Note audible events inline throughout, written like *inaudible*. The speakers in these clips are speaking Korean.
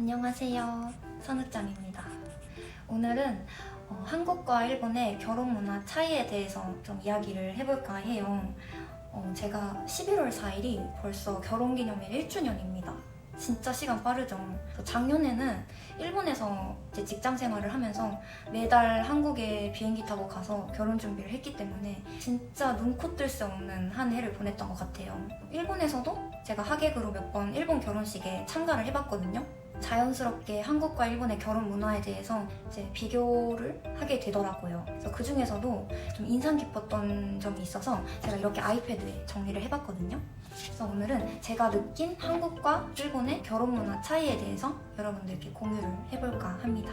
안녕하세요. 선우짱입니다. 오늘은 어, 한국과 일본의 결혼 문화 차이에 대해서 좀 이야기를 해볼까 해요. 어, 제가 11월 4일이 벌써 결혼 기념일 1주년입니다. 진짜 시간 빠르죠. 작년에는 일본에서 이제 직장 생활을 하면서 매달 한국에 비행기 타고 가서 결혼 준비를 했기 때문에 진짜 눈코 뜰새 없는 한 해를 보냈던 것 같아요. 일본에서도 제가 하객으로 몇 번 일본 결혼식에 참가를 해봤거든요. 자연스럽게 한국과 일본의 결혼 문화에 대해서 이제 비교를 하게 되더라고요. 그래서 그 중에서도 좀 인상 깊었던 점이 있어서 제가 이렇게 아이패드에 정리를 해봤거든요. 그래서 오늘은 제가 느낀 한국과 일본의 결혼 문화 차이에 대해서 여러분들께 공유를 해볼까 합니다.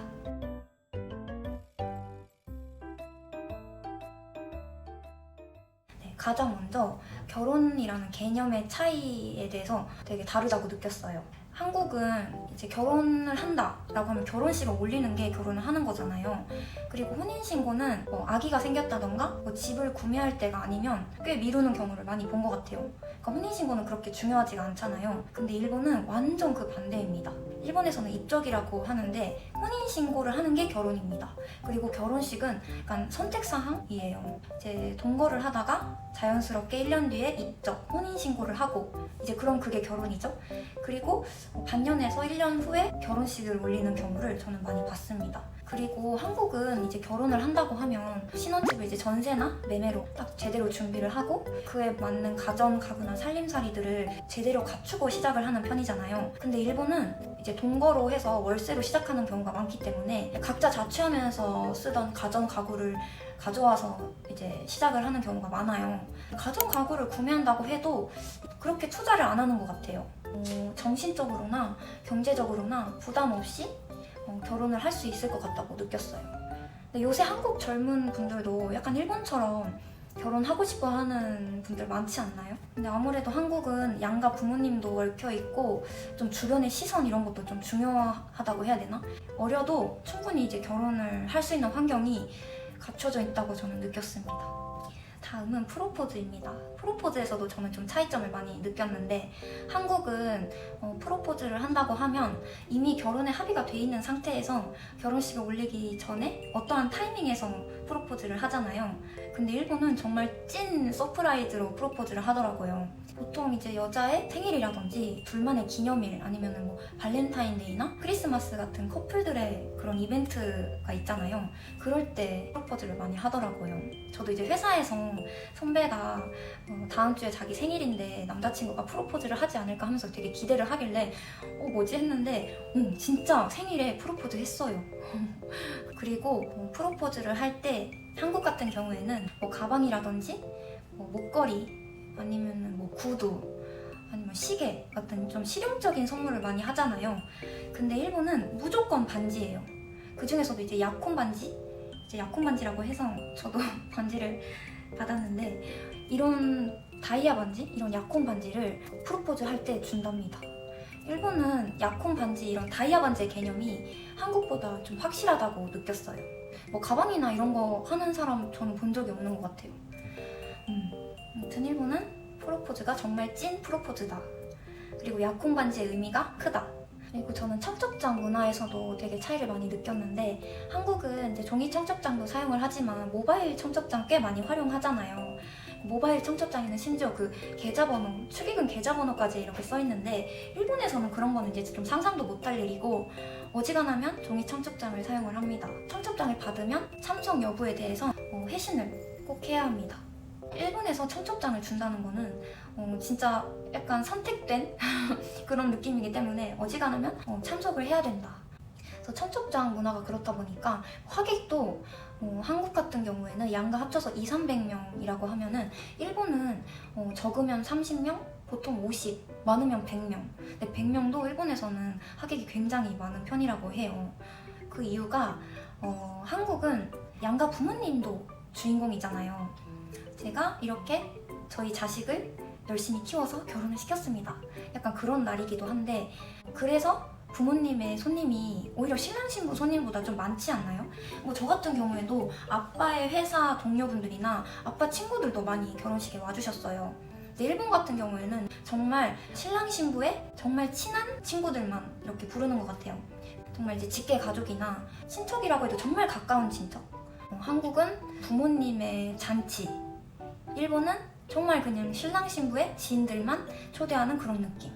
네, 가장 먼저 결혼이라는 개념의 차이에 대해서 되게 다르다고 느꼈어요. 한국은 이제 결혼을 한다라고 하면 결혼식을 올리는 게 결혼을 하는 거잖아요. 그리고 혼인신고는 뭐 아기가 생겼다던가 뭐 집을 구매할 때가 아니면 꽤 미루는 경우를 많이 본 것 같아요. 그러니까 혼인신고는 그렇게 중요하지가 않잖아요. 근데 일본은 완전 그 반대입니다. 일본에서는 입적이라고 하는데 혼인 신고를 하는 게 결혼입니다. 그리고 결혼식은 약간 선택 사항이에요. 이제 동거를 하다가 자연스럽게 1년 뒤에 입적, 혼인 신고를 하고 이제 그럼 그게 결혼이죠. 그리고 반년에서 1년 후에 결혼식을 올리는 경우를 저는 많이 봤습니다. 그리고 한국은 이제 결혼을 한다고 하면 신혼집을 이제 전세나 매매로 딱 제대로 준비를 하고 그에 맞는 가전, 가구나 살림살이들을 제대로 갖추고 시작을 하는 편이잖아요. 근데 일본은 이제 동거로 해서 월세로 시작하는 경우가 많기 때문에 각자 자취하면서 쓰던 가전, 가구를 가져와서 이제 시작을 하는 경우가 많아요. 가전, 가구를 구매한다고 해도 그렇게 투자를 안 하는 것 같아요. 어, 정신적으로나 경제적으로나 부담 없이 어, 결혼을 할 수 있을 것 같다고 느꼈어요. 근데 요새 한국 젊은 분들도 약간 일본처럼 결혼하고 싶어 하는 분들 많지 않나요? 근데 아무래도 한국은 양가 부모님도 얽혀 있고 좀 주변의 시선 이런 것도 좀 중요하다고 해야 되나? 어려도 충분히 이제 결혼을 할 수 있는 환경이 갖춰져 있다고 저는 느꼈습니다. 다음은 프로포즈입니다. 프로포즈에서도 저는 좀 차이점을 많이 느꼈는데 한국은 어, 프로포즈를 한다고 하면 이미 결혼에 합의가 돼 있는 상태에서 결혼식을 올리기 전에 어떠한 타이밍에서 프로포즈를 하잖아요. 근데 일본은 정말 찐 서프라이즈로 프로포즈를 하더라고요. 보통 이제 여자의 생일이라든지 둘만의 기념일 아니면 뭐 발렌타인데이나 크리스마스 같은 커플들의 그런 이벤트가 있잖아요. 그럴 때 프로포즈를 많이 하더라고요. 저도 이제 회사에서 선배가 어, 다음 주에 자기 생일인데 남자친구가 프로포즈를 하지 않을까 하면서 되게 기대를 하길래 어 뭐지 했는데 음, 진짜 생일에 프로포즈 했어요. *laughs* 그리고 뭐 프로포즈를 할 때 한국 같은 경우에는 뭐 가방이라든지 뭐 목걸이 아니면 뭐 구두 아니면 시계 같은 좀 실용적인 선물을 많이 하잖아요. 근데 일본은 무조건 반지예요. 그 중에서도 이제 약혼 반지, 이제 약혼 반지라고 해서 저도 *laughs* 반지를 받았는데 이런 다이아 반지, 이런 약혼 반지를 프로포즈 할 때 준답니다. 일본은 약혼 반지 이런 다이아 반지의 개념이 한국보다 좀 확실하다고 느꼈어요. 뭐 가방이나 이런 거 하는 사람 저는 본 적이 없는 것 같아요. 음, 아무튼 일본은 프로포즈가 정말 찐 프로포즈다. 그리고 약혼 반지의 의미가 크다. 그리고 저는 청첩장 문화에서도 되게 차이를 많이 느꼈는데 한국은 이제 종이 청첩장도 사용을 하지만 모바일 청첩장 꽤 많이 활용하잖아요. 모바일 청첩장에는 심지어 그 계좌번호, 축의금 계좌번호까지 이렇게 써 있는데 일본에서는 그런 거는 이제 좀 상상도 못할 일이고 어지간하면 종이 청첩장을 사용을 합니다. 청첩장을 받으면 참석 여부에 대해서 어, 회신을 꼭 해야 합니다. 일본에서 청첩장을 준다는 거는 어, 진짜 약간 선택된 *laughs* 그런 느낌이기 때문에 어지간하면 어, 참석을 해야 된다. 그래서 청첩장 문화가 그렇다 보니까 화객도 어, 한국 같은 경우에는 양가 합쳐서 2, 300명이라고 하면은 일본은 어, 적으면 30명, 보통 50, 많으면 100명. 근데 100명도 일본에서는 하객이 굉장히 많은 편이라고 해요. 그 이유가 어, 한국은 양가 부모님도 주인공이잖아요. 제가 이렇게 저희 자식을 열심히 키워서 결혼을 시켰습니다. 약간 그런 날이기도 한데 그래서 부모님의 손님이 오히려 신랑 신부 손님보다 좀 많지 않나요? 뭐 저 같은 경우에도 아빠의 회사 동료분들이나 아빠 친구들도 많이 결혼식에 와주셨어요. 근데 일본 같은 경우에는 정말 신랑 신부의 정말 친한 친구들만 이렇게 부르는 것 같아요. 정말 이제 직계 가족이나 친척이라고 해도 정말 가까운 친척. 어, 한국은 부모님의 잔치. 일본은 정말 그냥 신랑 신부의 지인들만 초대하는 그런 느낌.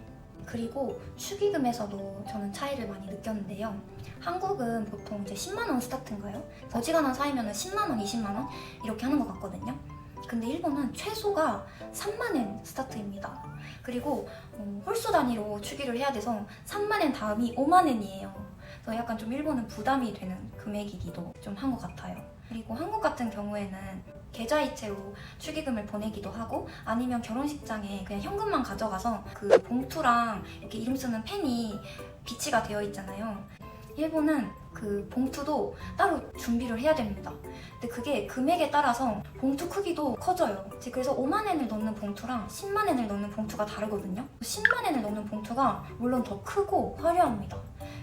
그리고 축의금에서도 저는 차이를 많이 느꼈는데요. 한국은 보통 이제 10만 원 스타트인가요? 어지간한 사이면 10만 원, 20만 원 이렇게 하는 것 같거든요. 근데 일본은 최소가 3만 엔 스타트입니다. 그리고 어, 홀수 단위로 추기를 해야 돼서 3만 엔 다음이 5만 엔이에요. 그래서 약간 좀 일본은 부담이 되는 금액이기도 좀 한 것 같아요. 그리고 한국 같은 경우에는 계좌이체로 축의금을 보내기도 하고 아니면 결혼식장에 그냥 현금만 가져가서 그 봉투랑 이렇게 이름 쓰는 펜이 비치가 되어 있잖아요. 일본은 그 봉투도 따로 준비를 해야 됩니다. 근데 그게 금액에 따라서 봉투 크기도 커져요. 그래서 5만 엔을 넣는 봉투랑 10만 엔을 넣는 봉투가 다르거든요. 10만 엔을 넣는 봉투가 물론 더 크고 화려합니다.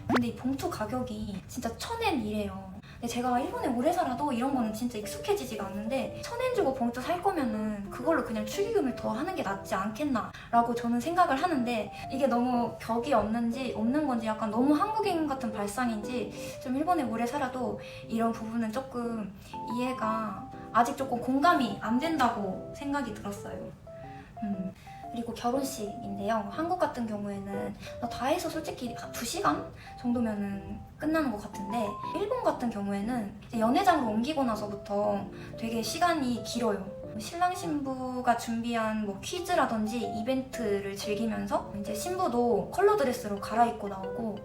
근데 이 봉투 가격이 진짜 천엔 이래요. 근데 제가 일본에 오래 살아도 이런 거는 진짜 익숙해지지가 않는데 천엔 주고 봉투 살 거면은 그걸로 그냥 축의금을 더 하는 게 낫지 않겠나라고 저는 생각을 하는데 이게 너무 격이 없는지 없는 건지 약간 너무 한국인 같은 발상인지 좀 일본에 오래 살아도 이런 부분은 조금 이해가 아직 조금 공감이 안 된다고 생각이 들었어요. 음. 그리고 결혼식인데요. 한국 같은 경우에는 다 해서 솔직히 2시간 정도면은 끝나는 것 같은데 일본 같은 경우에는 연회장으로 옮기고 나서부터 되게 시간이 길어요. 신랑 신부가 준비한 뭐 퀴즈라든지 이벤트를 즐기면서 이제 신부도 컬러 드레스로 갈아입고 나오고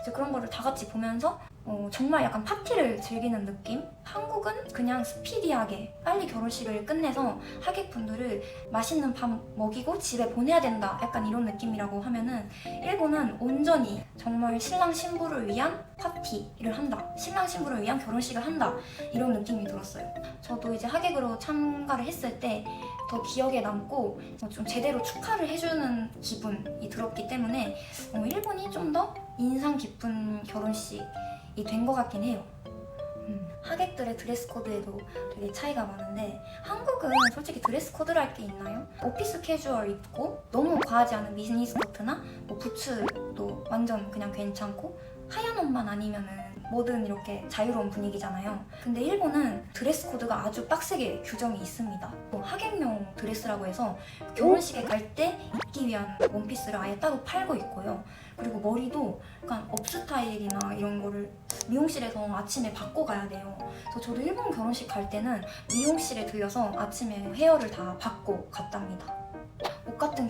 이제 그런 거를 다 같이 보면서 어, 정말 약간 파티를 즐기는 느낌? 한국은 그냥 스피디하게 빨리 결혼식을 끝내서 하객분들을 맛있는 밥 먹이고 집에 보내야 된다. 약간 이런 느낌이라고 하면은 일본은 온전히 정말 신랑 신부를 위한 파티를 한다. 신랑 신부를 위한 결혼식을 한다. 이런 느낌이 들었어요. 저도 이제 하객으로 참가를 했을 때 더 기억에 남고 어, 좀 제대로 축하를 해주는 기분이 들었기 때문에 어, 일본이 좀 더 인상 깊은 결혼식이 된 것 같긴 해요. 음, 하객들의 드레스 코드에도 되게 차이가 많은데 한국은 솔직히 드레스 코드랄 게 있나요? 오피스 캐주얼 입고 너무 과하지 않은 미니 스커트나 뭐 부츠도 완전 그냥 괜찮고 하얀 옷만 아니면은 뭐든 이렇게 자유로운 분위기잖아요. 근데 일본은 드레스 코드가 아주 빡세게 규정이 있습니다. 뭐 하객용 드레스라고 해서 결혼식에 갈 때 입기 위한 원피스를 아예 따로 팔고 있고요. 그리고 머리도 약간 업 스타일이나 이런 거를 미용실에서 아침에 바꿔 가야 돼요. 그래서 저도 일본 결혼식 갈 때는 미용실에 들려서 아침에 헤어를 다 받고 갔답니다. 옷 같은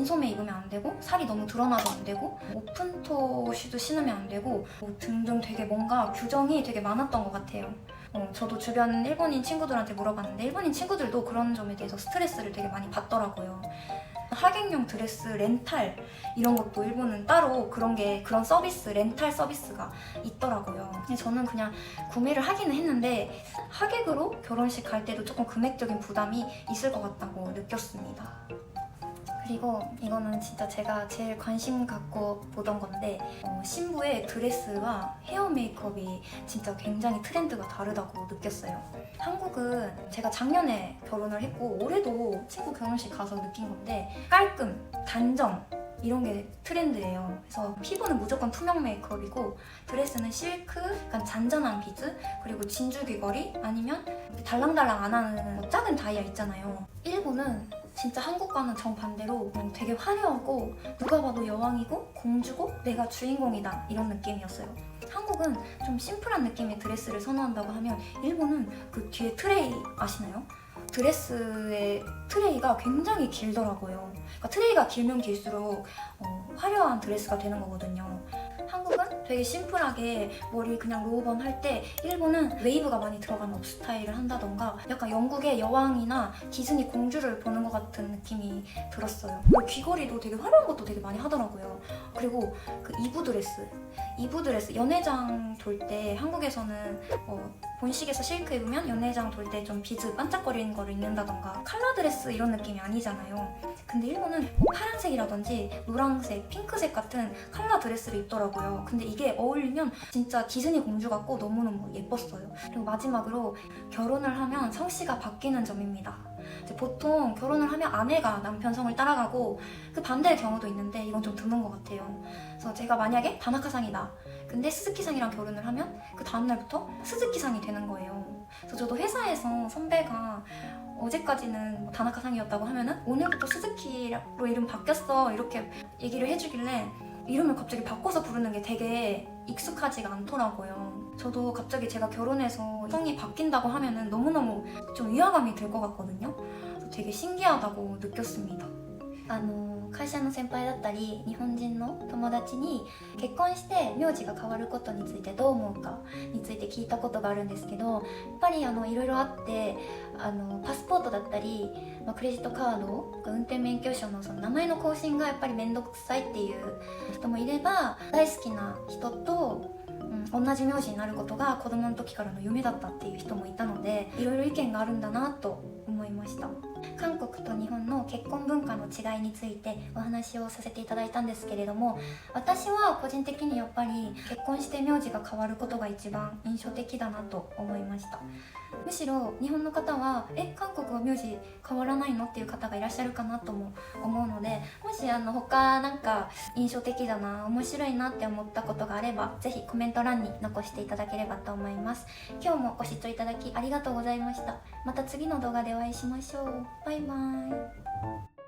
민소매 입으면 안 되고 살이 너무 드러나도 안 되고 오픈토 슈도 신으면 안 되고 뭐 등등 되게 뭔가 규정이 되게 많았던 것 같아요. 어, 저도 주변 일본인 친구들한테 물어봤는데 일본인 친구들도 그런 점에 대해서 스트레스를 되게 많이 받더라고요. 하객용 드레스 렌탈 이런 것도 일본은 따로 그런 게 그런 서비스 렌탈 서비스가 있더라고요. 근데 저는 그냥 구매를 하기는 했는데 하객으로 결혼식 갈 때도 조금 금액적인 부담이 있을 것 같다고 느꼈습니다. 그리고 이거는 진짜 제가 제일 관심 갖고 보던 건데 어, 신부의 드레스와 헤어 메이크업이 진짜 굉장히 트렌드가 다르다고 느꼈어요. 한국은 제가 작년에 결혼을 했고 올해도 친구 결혼식 가서 느낀 건데 깔끔, 단정 이런 게 트렌드예요. 그래서 피부는 무조건 투명 메이크업이고 드레스는 실크, 약간 잔잔한 비즈, 그리고 진주 귀걸이 아니면 달랑달랑 안 하는 뭐 작은 다이아 있잖아요. 일본은 진짜 한국과는 정반대로 음, 되게 화려하고 누가 봐도 여왕이고 공주고 내가 주인공이다 이런 느낌이었어요. 한국은 좀 심플한 느낌의 드레스를 선호한다고 하면 일본은 그 뒤에 트레이 아시나요? 드레스의 트레이가 굉장히 길더라고요. 그러니까 트레이가 길면 길수록 어, 화려한 드레스가 되는 거거든요. 되게 심플하게 머리 그냥 로우번 할 때 일본은 웨이브가 많이 들어간 업 스타일을 한다던가 약간 영국의 여왕이나 디즈니 공주를 보는 것 같은 느낌이 들었어요. 뭐 귀걸이도 되게 화려한 것도 되게 많이 하더라고요. 그리고 그 이브 드레스, 이브 드레스 연회장 돌 때 한국에서는 어, 본식에서 실크 입으면 연회장 돌 때 좀 비즈 반짝거리는 거를 입는다던가 칼라 드레스 이런 느낌이 아니잖아요. 근데 일본은 뭐 파란색이라든지 노란색, 핑크색 같은 칼라 드레스를 입더라고요. 근데 이게 어울리면 진짜 디즈니 공주 같고 너무너무 예뻤어요. 그리고 마지막으로 결혼을 하면 성씨가 바뀌는 점입니다. 보통 결혼을 하면 아내가 남편 성을 따라가고 그 반대의 경우도 있는데 이건 좀 드문 것 같아요. 그래서 제가 만약에 다나카상이다. 근데 스즈키상이랑 결혼을 하면 그 다음날부터 스즈키상이 되는 거예요. 그래서 저도 회사에서 선배가 어제까지는 뭐 다나카상이었다고 하면은 오늘부터 스즈키로 이름 바뀌었어 이렇게 얘기를 해주길래 이름을 갑자기 바꿔서 부르는 게 되게 익숙하지가 않더라고요. 저도 갑자기 제가 결혼해서 성이 바뀐다고 하면은 너무너무 좀 위화감이 들것 같거든요. 되게 신기하다고 느꼈습니다. あの会社の先輩だったり日本人の友達に結婚して名字が変わることについてどう思うかについて聞いたことがあるんですけどやっぱりあのいろいろあってあのパスポートだったり、まあ、クレジットカード運転免許証のその名前の更新がやっぱり面倒くさいっていう人もいれば大好きな人と、同じ名字になることが子供の時からの夢だったっていう人もいたのでいろいろ意見があるんだなと思いました。韓国と日本の結婚文化の違いについてお話をさせていただいたんですけれども私は個人的にやっぱり結婚して名字が変わることが一番印象的だなと思いました。むしろ日本の方はえ韓国は名字変わらないのっていう方がいらっしゃるかなとも思うのでもしあの他なんか印象的だな面白いなって思ったことがあれば是非コメント欄に残していただければと思います。今日もご視聴いただきありがとうございました。また次の動画でお会いしましょう。バイバーイ。